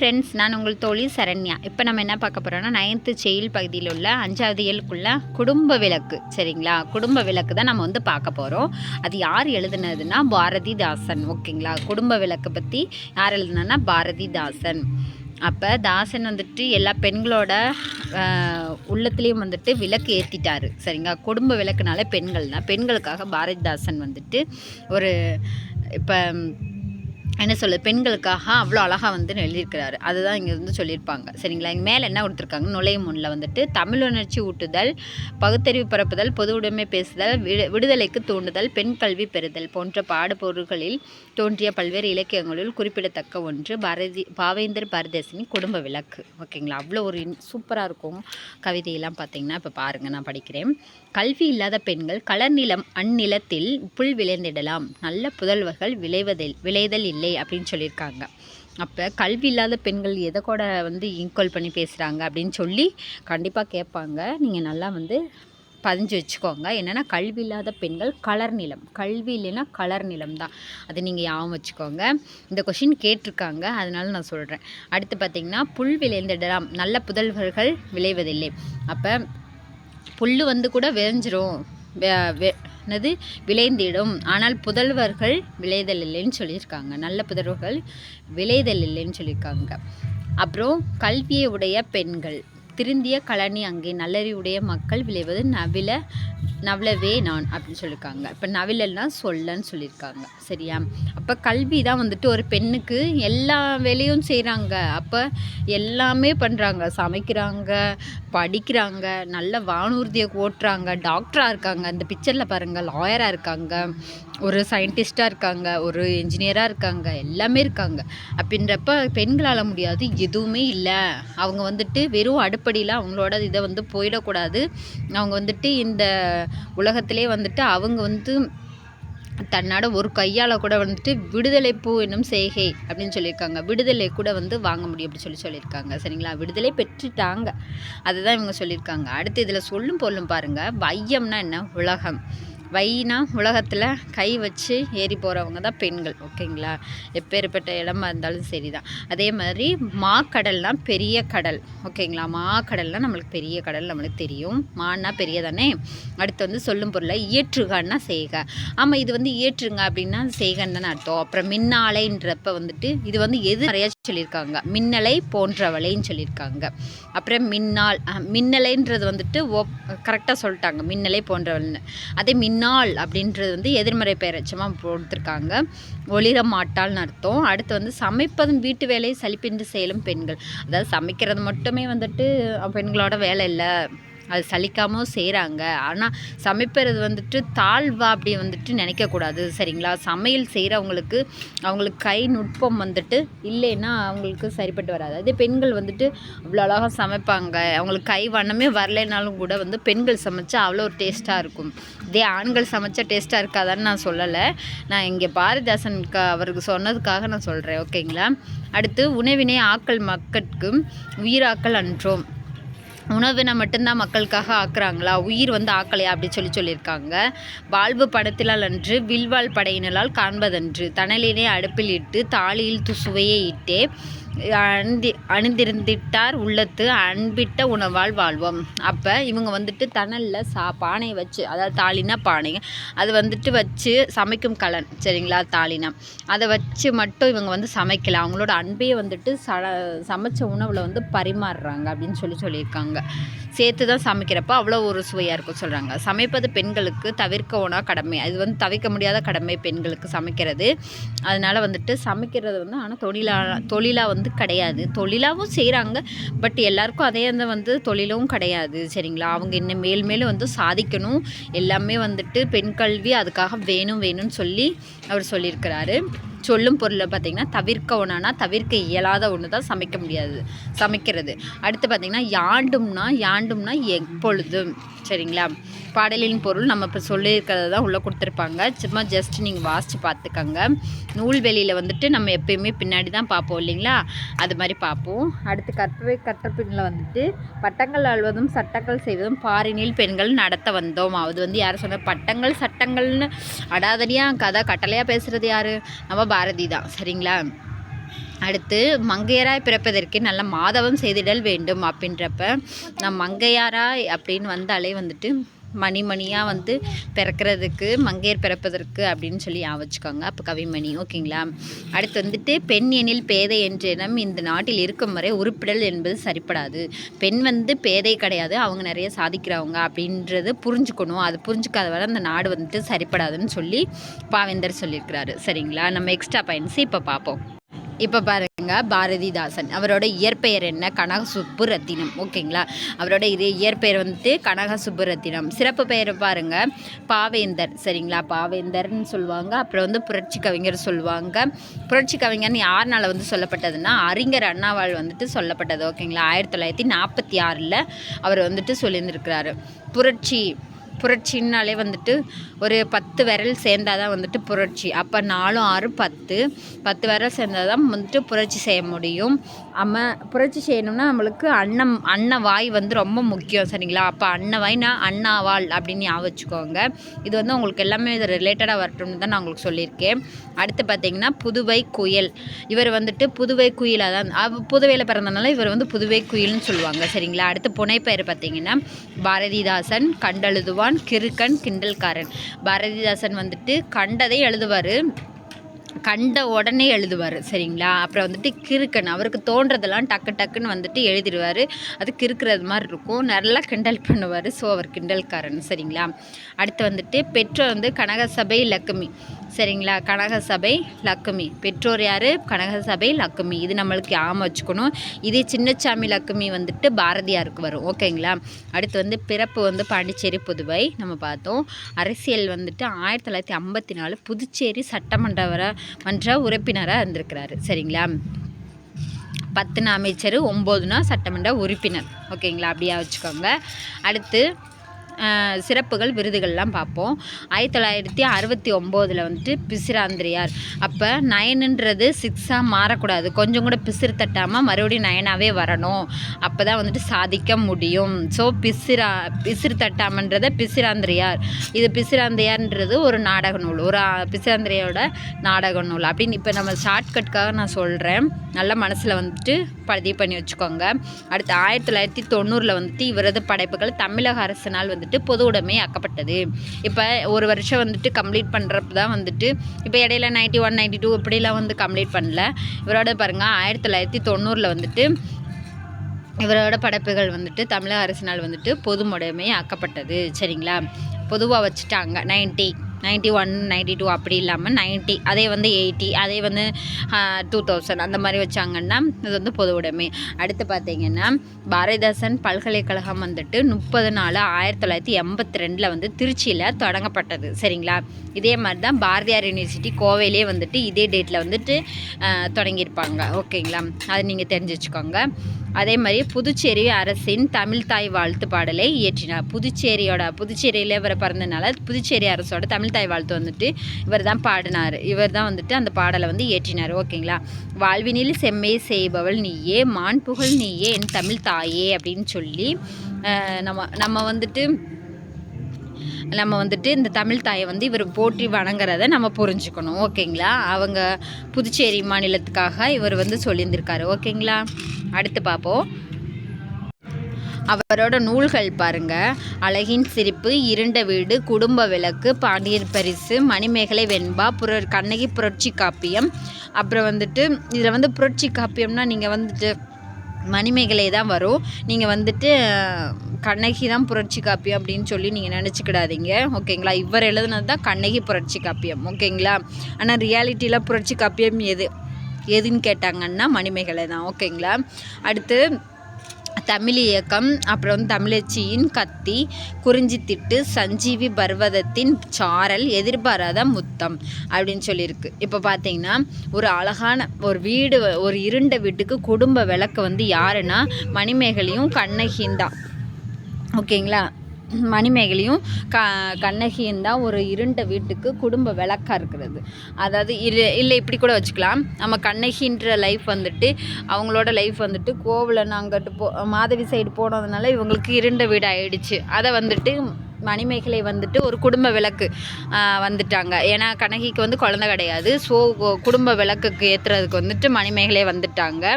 Friends நான் உங்கள் தோழி சரண்யா. இப்போ நம்ம என்ன பார்க்க போகிறோம்னா நைன்த்து செயல் பகுதியில் உள்ள அஞ்சாவது இயலுக்குள்ள குடும்ப விளக்கு சரிங்களா? குடும்ப விளக்கு தான் நம்ம வந்து பார்க்க போகிறோம் அது யார் எழுதுனதுன்னா பாரதிதாசன் ஓகேங்களா? குடும்ப விளக்கு பற்றி யார் எழுதுனா பாரதிதாசன். அப்போ தாசன் வந்துட்டு எல்லா பெண்களோட உள்ளத்துலேயும் வந்துட்டு விளக்கு ஏற்றிட்டாரு சரிங்களா? குடும்ப விளக்குனாலே பெண்கள் தான். பெண்களுக்காக பாரதிதாசன் வந்துட்டு ஒரு இப்போ என்ன சொல்லுது பெண்களுக்காக அவ்வளோ அழகாக வந்து எழுதியிருக்கிறாரு. அதுதான் இங்கே வந்து சொல்லியிருப்பாங்க. சரிங்களா? இங்கே மேலே என்ன கொடுத்துருக்காங்க? நுழையும் முன்னில் வந்துட்டு தமிழ் உணர்ச்சி ஊட்டுதல் பகுத்தறிவு பரப்புதல் பொது உடைமை பேசுதல் விடு விடுதலைக்கு தூண்டுதல் பெண் கல்வி பெறுதல் போன்ற பாடுபொருள்களில் தோன்றிய பல்வேறு இலக்கியங்களில் குறிப்பிடத்தக்க ஒன்று பாரதி பாவேந்தர் பாரதிதாசனின் குடும்ப விளக்கு. ஓகேங்களா? அவ்வளோ ஒரு சூப்பராக இருக்கும். கவிதையெல்லாம் பார்த்தீங்கன்னா இப்போ பாருங்கள் நான் படிக்கிறேன். கல்வி இல்லாத பெண்கள் கலர் நிலம் அந்நிலத்தில் புல் விளைந்திடலாம். நல்ல புதல்வர்கள் விளைவதில் விளைதல் இல்லை. இல்லை அப்படின்னு சொல்லியிருக்காங்க. அப்போ கல்வி இல்லாத பெண்கள் எதை கூட வந்து ஈக்குவல் பண்ணி பேசுகிறாங்க அப்படின்னு சொல்லி கண்டிப்பாக கேட்பாங்க. நீங்கள் நல்லா வந்து பதிஞ்சு வச்சுக்கோங்க. என்னென்னா கல்வி இல்லாத பெண்கள் கலர் நிலம். கல்வி இல்லைன்னா கலர் நிலம் தான். அதை நீங்கள் ஞாபகம் வச்சுக்கோங்க. இந்த கொஷின் கேட்டிருக்காங்க. அதனால நான் சொல்கிறேன் அடுத்து பார்த்திங்கன்னா புல் விளைந்திடலாம். நல்ல புதல்வர்கள் விளைவதில்லை. அப்போ புல் வந்து கூட விளைஞ்சிரும். வே- என்னது விளைந்திடும். ஆனால் புதல்வர்கள் விளைதல் இல்லைன்னு சொல்லியிருக்காங்க. நல்ல புதல்வர்கள் விளைதல் இல்லைன்னு சொல்லியிருக்காங்க. அப்புறம் கல்வியை உடைய பெண்கள். திருந்திய கழனி அங்கே நல்லறிவுடைய மக்கள் விளைவது நவில நவலவே நான் அப்படின்னு சொல்லியிருக்காங்க இப்போ நவிலல்னா சொல்லன்னு சொல்லியிருக்காங்க சரியா? அப்போ கல்வி தான் வந்துட்டு ஒரு பெண்ணுக்கு எல்லா வேலையும் செய்கிறாங்க அப்போ எல்லாமே பண்ணுறாங்க சமைக்கிறாங்க படிக்கிறாங்க நல்ல வானூர்தியை ஓட்டுறாங்க. டாக்டராக இருக்காங்க. அந்த பிக்சரில் பாருங்கள் லாயராக இருக்காங்க. ஒரு சயின்டிஸ்ட்டாக இருக்காங்க. ஒரு இன்ஜினியராக இருக்காங்க. எல்லாமே இருக்காங்க. அப்படின்றப்ப பெண்களால் முடியாது எதுவுமே இல்லை. அவங்க வந்துட்டு வெறும் அடுப்படியில் அவங்களோட இதை வந்து போயிடக்கூடாது. அவங்க வந்துட்டு இந்த உலகத்திலே வந்துட்டு அவங்க வந்து தன்னோட ஒரு கையால் கூட வந்துட்டு விடுதலை பூ என்னும் செய்கை அப்படின்னு சொல்லியிருக்காங்க. விடுதலை கூட வந்து வாங்க முடியும் அப்படி சொல்லி சொல்லியிருக்காங்க. சரிங்களா? விடுதலை பெற்றுட்டாங்க. அதுதான் இவங்க சொல்லியிருக்காங்க. அடுத்து இதில் சொல்லும் பொருளும் பாருங்கள் வையம்னா என்ன? உலகம். வைனா உலகத்தில் கை வச்சு ஏறி போகிறவங்க தான் பெண்கள் ஓகேங்களா? எப்பேற்பட்ட இடமா இருந்தாலும் சரி தான் அதே மாதிரி மாக்கடல்னா பெரிய கடல் ஓகேங்களா? மாக்கடல்னா நம்மளுக்கு பெரிய கடல் நம்மளுக்கு தெரியும். மான்னா பெரிய தானே அடுத்து வந்து சொல்லும் பொருளை இயற்றுகன்னா செய்க ஆமாம் இது வந்து இயற்றுங்க அப்படின்னா செய்கன்னு தானே அர்த்தம். அப்புறம் மின்னாலைன்றப்ப வந்துட்டு இது வந்து எது நிறையா சொல்லியிருக்காங்க. மின்னலை போன்றவளைன்னு சொல்லியிருக்காங்க. அப்புறம் மின்னால் மின்னலைன்றது வந்துட்டு ஓ கரெக்டாக சொல்லிட்டாங்க. மின்னலை போன்றவள்னு. அதே மின் மின்னாள் அப்படின்றது வந்து எதிர்மறை பெயரட்சமாக கொடுத்துருக்காங்க ஒளிர மாட்டாள்னு அர்த்தம். அடுத்து வந்து சமைப்பதும் வீட்டு வேலையை சலிப்பின்றி செயலும் பெண்கள். அதாவது சமைக்கிறது மட்டுமே வந்துட்டு பெண்களோட வேலை இல்லை. அது சலிக்காமல் செய்கிறாங்க ஆனால் சமைப்பது வந்துட்டு தாழ்வா அப்படி வந்துட்டு நினைக்கக்கூடாது. சரிங்களா? சமையல் செய்கிறவங்களுக்கு அவங்களுக்கு கை நுட்பம் வந்துட்டு இல்லைன்னா அவங்களுக்கு சரிப்பட்டு வராது. அதே பெண்கள் வந்துட்டு அவ்வளோ அழகாக சமைப்பாங்க. அவங்களுக்கு கை வண்ணமே வரலைனாலும் கூட வந்து பெண்கள் சமைச்சா அவ்வளோ ஒரு டேஸ்ட்டாக இருக்கும். இதே ஆண்கள் சமைச்சா டேஸ்ட்டாக இருக்காதான்னு நான் சொல்லலை. நான் இங்கே பாரதிதாசனுக்கு அவருக்கு சொன்னதுக்காக நான் சொல்கிறேன் ஓகேங்களா? அடுத்து உணவினை ஆக்கல் மக்கட்கும் உயிராக்கல் அன்றோம். உணவினை மட்டும்தான் மக்களுக்காக ஆக்குறாங்களா? உயிர் வந்து ஆக்கலையா? அப்படி சொல்லி சொல்லியிருக்காங்க. வாழ்வு படத்திலால் அன்று வில்வாழ் படையினலால் காண்பதன்று. தணலினை அடுப்பில் இட்டு தாலியில் துசுவையை இட்டே அணிந்தி அணிந்திருந்திட்டார் உள்ளத்து அன்பிட்ட உணவால் வாழ்வோம். அப்போ இவங்க வந்துட்டு தணலில் சா பானையை வச்சு அதாவது தாலினா பானை அது வந்துட்டு வச்சு சமைக்கும் கலன் சரிங்களா தாலினா அதை வச்சு மட்டும் இவங்க வந்து சமைக்கல. அவங்களோட அன்பையை வந்துட்டு ச சமைச்ச உணவில் வந்து பரிமாறுறாங்க அப்படின்னு சொல்லி சொல்லியிருக்காங்க. சேர்த்து தான் சமைக்கிறப்ப அவ்வளோ ஒரு சுவையாக இருக்கும் சொல்கிறாங்க சமைப்பது பெண்களுக்கு தவிர்க்க ஒன்றா கடமை? அது வந்து தவிர்க்க முடியாத கடமை பெண்களுக்கு சமைக்கிறது. அதனால் வந்துட்டு சமைக்கிறது வந்து ஆனால் தொழிலாக தொழிலாக வந்து வந்து கிடையாது. தொழிலாகவும் செய்கிறாங்க பட் எல்லாருக்கும் அதே அந்த வந்து தொழிலும் கிடையாது. சரிங்களா? அவங்க இன்னும் மேல் மேலும் வந்து சாதிக்கணும். எல்லாமே வந்துட்டு பெண் கல்வி அதுக்காக வேணும் வேணும்னு சொல்லி அவர் சொல்லியிருக்கிறாரு. சொல்லும் பொருளை பார்த்திங்கன்னா தவிர்க்க ஒன்றுனா தவிர்க்க இயலாத ஒன்று தான் சமைக்க முடியாது. சமைக்கிறது. அடுத்து பார்த்திங்கன்னா யாண்டும்னா யாண்டும்னா எப்பொழுதும். சரிங்களா? பாடலின் பொருள் நம்ம இப்போ சொல்லியிருக்கிறது தான் உள்ளே கொடுத்துருப்பாங்க. சும்மா ஜஸ்ட் நீங்கள் வாசித்து பார்த்துக்கங்க. நூல்வெளியில் வந்துட்டு நம்ம எப்பயுமே பின்னாடி தான் பார்ப்போம் இல்லைங்களா? அது மாதிரி பார்ப்போம். அடுத்து கற்பவை கற்றப்பின்னில் வந்துட்டு பட்டங்கள் அழுவதும் சட்டங்கள் செய்வதும் பாரினில் பெண்கள் நடத்த வந்தோம். அது வந்து யார் சொன்ன? பட்டங்கள் சட்டங்கள்னு அடாதடியாக கதை கட்டளையாக பேசுகிறது யார்? நம்ம பாரதி தான். சரிங்களா? அடுத்து மங்கையராய் பிறப்பதற்கு நல்ல மாதவம் செய்திடல் வேண்டும் அப்படின்றப்ப நான் மங்கையாராய் அப்படின்னு வந்தாலே வந்துட்டு மணிமணியாக வந்து பிறக்கிறதுக்கு மங்கையர் பிறப்பதற்கு அப்படின்னு சொல்லி ஞாபகம் வச்சுக்கோங்க. அப்போ கவிமணி ஓகேங்களா? அடுத்து வந்துட்டு பெண் எனில் பேதை என்ற இனம் இந்த நாட்டில் இருக்கும் வரை உறுப்பிடல் என்பது சரிப்படாது. பெண் வந்து பேதை கிடையாது அவங்க நிறைய சாதிக்கிறவங்க அப்படின்றது புரிஞ்சுக்கணும். அது புரிஞ்சுக்காத வரை அந்த நாடு வந்துட்டு சரிப்படாதுன்னு சொல்லி பாவேந்தர் சொல்லியிருக்கிறாரு. சரிங்களா? நம்ம எக்ஸ்ட்ரா பாயிண்ட்ஸ் இப்போ பார்ப்போம். இப்போ பாருங்க பாரதிதாசன். அவரோட இயற்பெயர் என்ன? கனக சுப்புரத்தினம் ஓகேங்களா? அவரோட இது இயற்பெயர் வந்துட்டு கனக சுப்புரத்தினம் சிறப்பு பெயர் பாருங்க. பாவேந்தர். சரிங்களா? பாவேந்தர்னு சொல்லுவாங்க. அப்புறம் வந்து புரட்சி கவிஞர் சொல்லுவாங்க. புரட்சி கவிஞர்னு யாருனால வந்து சொல்லப்பட்டதுன்னா அறிஞர் அண்ணாவால் வந்துட்டு சொல்லப்பட்டது. ஓகேங்களா? ஆயிரத்தி தொள்ளாயிரத்தி நாற்பத்தி ஆறில் அவர் வந்துட்டு சொல்லியிருந்திருக்கிறாரு. புரட்சி புரட்சின்னாலே வந்துட்டு ஒரு பத்து விரல் சேர்ந்தால் தான் வந்துட்டு புரட்சி. அப்போ நாலும் ஆறு பத்து. பத்து விரல் சேர்ந்தால் தான் வந்துட்டு புரட்சி செய்ய முடியும். நம்ம புரட்சி செய்யணும்னா நம்மளுக்கு அன்னம் அன்ன வாய் வந்து ரொம்ப முக்கியம் சரிங்களா? அப்போ அன்ன வாய்னா அண்ணாவாள் அப்படின்னு ஞாபகம் வச்சுக்கோங்க. இது வந்து உங்களுக்கு எல்லாமே இது ரிலேட்டடாக வரட்டும்னு தான் நான் உங்களுக்கு சொல்லியிருக்கேன். அடுத்து பார்த்தீங்கன்னா புதுவை குயில். இவர் வந்துட்டு புதுவை குயிலாக தான். புதுவையில் பிறந்தனால இவர் வந்து புதுவை குயில்னு சொல்லுவாங்க சரிங்களா? அடுத்து புனைப்பெயர் பார்த்தீங்கன்னா பாரதிதாசன் கண்டழுதுவான் கிறுக்கன் கிண்டல்காரன். பாரதிதாசன் வந்துட்டு கண்டதை எழுதுவார். கண்ட உடனே எழுதுவார் சரிங்களா? அப்புறம் வந்துட்டு கிறுக்கன் அவருக்கு தோன்றதெல்லாம் டக்கு டக்குன்னு வந்துட்டு எழுதிடுவார். அது கிறுக்கிறது மாதிரி இருக்கும். நல்லா கிண்டல் பண்ணுவார் ஸோ அவர் கிண்டல்காரன் சரிங்களா? அடுத்து வந்துட்டு பெற்றோர் வந்து கனகசபை லக்குமி சரிங்களா? கனகசபை லக்குமி. பெற்றோர் யார்? கனகசபை லக்குமி. இது நம்மளுக்கு ஆமாம் வச்சுக்கணும். இது சின்னச்சாமி லக்குமி வந்துட்டு பாரதியாருக்கு வரும் ஓகேங்களா? அடுத்து வந்து பிறப்பு வந்து பாண்டிச்சேரி புதுவை நம்ம பார்த்தோம். அரசியல் வந்துட்டு ஆயிரத்தி தொள்ளாயிரத்தி ஐம்பத்தி நாலு புதுச்சேரி சட்டமன்ற மன்ற உறுப்பினராக இருந்திருக்கிறாரு. சரிங்களா? பத்துனா அமைச்சர் ஒம்போதுனா சட்டமன்ற உறுப்பினர். ஓகேங்களா? அப்படியா வச்சுக்கோங்க. அடுத்து சிறப்புகள் விருதுகள்லாம் பார்ப்போம். ஆயிரத்தி தொள்ளாயிரத்தி அறுபத்தி ஒம்போதில் வந்துட்டு பிசிராந்திரியார். அப்போ நயனுன்றது சிக்ஸாக மாறக்கூடாது. கொஞ்சம் கூட பிசிறு தட்டாமல் மறுபடியும் நயனாகவே வரணும். அப்போ தான் வந்துட்டு சாதிக்க முடியும். ஸோ பிசிரா பிசிறு தட்டாமன்றதை பிசிராந்திரியார். இது பிசிராந்திரியார்ன்றது ஒரு நாடக நூல். ஒரு பிசிராந்திரியோட நாடக நூல். அப்படின்னு இப்போ நம்ம ஷார்ட்கட்காக நான் சொல்கிறேன் நல்ல மனசில் வந்துட்டு பதிவு பண்ணி வச்சுக்கோங்க. அடுத்து ஆயிரத்தி தொள்ளாயிரத்தி தொண்ணூறில் வந்துட்டு இவரது படைப்புகள் தமிழக அரசினால் வந்துட்டு வந்துட்டு பொது உடைமை ஆக்கப்பட்டது. இப்போ ஒரு வருஷம் வந்துட்டு கம்ப்ளீட் பண்ணுறப்ப தான் வந்துட்டு இப்போ இடையில நைன்ட்டி ஒன் நைன்ட்டி டூ இப்படிலாம் வந்து கம்ப்ளீட் பண்ணல. இவரோட பாருங்கள் ஆயிரத்தி தொள்ளாயிரத்தி தொண்ணூறில் வந்துட்டு இவரோட படைப்புகள் வந்துட்டு தமிழக அரசினால் வந்துட்டு பொதுமுடைமை ஆக்கப்பட்டது. சரிங்களா? பொதுவாக வச்சுட்டாங்க ninety ninety one ninety two அப்படி இல்லாமல் நைன்ட்டி அதே வந்து எயிட்டி அதே வந்து டூ தௌசண்ட் அந்த மாதிரி வச்சாங்கன்னா இது வந்து பொது உடைமை. அடுத்து பார்த்தீங்கன்னா பாரதிதாசன் பல்கலைக்கழகம் வந்துட்டு முப்பது நாலு ஆயிரத்தி தொள்ளாயிரத்தி எண்பத்தி ரெண்டில் வந்து திருச்சியில் தொடங்கப்பட்டது. சரிங்களா? இதே மாதிரி தான் பாரதியார் யூனிவர்சிட்டி கோவையிலே வந்துட்டு இதே டேட்டில் வந்துட்டு தொடங்கியிருப்பாங்க. ஓகேங்களா? அது நீங்கள் தெரிஞ்சு வச்சுக்கோங்க அதே மாதிரி புதுச்சேரி அரசின் தமிழ் தாய் வாழ்த்து பாடலை இயற்றினார். புதுச்சேரியோட புதுச்சேரியில் இவரை பிறந்தனால புதுச்சேரி அரசோட தமிழ் தாய் வாழ்த்து வந்துட்டு இவர் தான் பாடினார். இவர் தான் வந்துட்டு அந்த பாடலை வந்து இயற்றினார். ஓகேங்களா? வாழ்வினில் செம்மை செய்பவள் நீயே மான் புகழ் நீயே என் தமிழ் தாயே அப்படின்னு சொல்லி நம்ம நம்ம வந்துட்டு நம்ம வந்துட்டு இந்த தமிழ் தாயை வந்து இவர் போற்றி வணங்குறத நம்ம புரிஞ்சுக்கணும். ஓகேங்களா? அவங்க புதுச்சேரி மாநிலத்துக்காக இவர் வந்து சொல்லியிருந்திருக்காரு. ஓகேங்களா? அடுத்து பார்ப்போம். அவரோட நூல்கள் பாருங்க. அழகின் சிரிப்பு இருண்ட வீடு குடும்ப விளக்கு பாண்டியர் பரிசு மணிமேகலை வெண்பா புற கண்ணகி புரட்சி காப்பியம். அப்புறம் வந்துட்டு இதில் வந்து புரட்சி காப்பியம்னா நீங்கள் வந்துட்டு மணிமேகலை தான் வரும். நீங்கள் வந்துட்டு கண்ணகி தான் புரட்சி காப்பியம் அப்படின்னு சொல்லி நீங்கள் நினச்சிக்கிடாதீங்க. ஓகேங்களா? இவர் எழுதுனது தான் கண்ணகி புரட்சி காப்பியம். ஓகேங்களா? ஆனால் ரியாலிட்டியில் புரட்சி காப்பியம் எது? எதுன்னு கேட்டாங்கன்னா மணிமேகலை தான். ஓகேங்களா? அடுத்து தமிழ் இயக்கம் அப்புறம் வந்து தமிழச்சியின் கத்தி குறிஞ்சித்திட்டு சஞ்சீவி பர்வதத்தின் சாரல் எதிர்பாராத முத்தம் அப்படின்னு சொல்லியிருக்கு. இப்போ பார்த்தீங்கன்னா ஒரு அழகான ஒரு வீடு ஒரு இருண்ட வீட்டுக்கு குடும்ப விளக்கு வந்து யாருன்னா மணிமேகலையும் கண்ணகியும் தான். ஓகேங்களா? மணிமேகலையும் க கண்ணகியும் தான் ஒரு இருண்ட வீட்டுக்கு குடும்ப விளக்காக இருக்கிறது. அதாவது இல்லை இல்லை இப்படி கூட வச்சுக்கலாம். நம்ம கண்ணகின்ற லைஃப் வந்துட்டு அவங்களோட லைஃப் வந்துட்டு கோவலன் அங்கிட்டு போ மாதவி சைடு போனதுனால இவங்களுக்கு இருண்ட வீடு ஆயிடுச்சு. அதை வந்துட்டு மணிமேகலை வந்துட்டு ஒரு குடும்ப விளக்கு வந்துட்டாங்க. ஏன்னா கண்ணகிக்கு வந்து குழந்தை கிடையாது. ஸோ குடும்ப விளக்குக்கு ஏற்றுறதுக்கு வந்துட்டு மணிமேகலை வந்துட்டாங்க.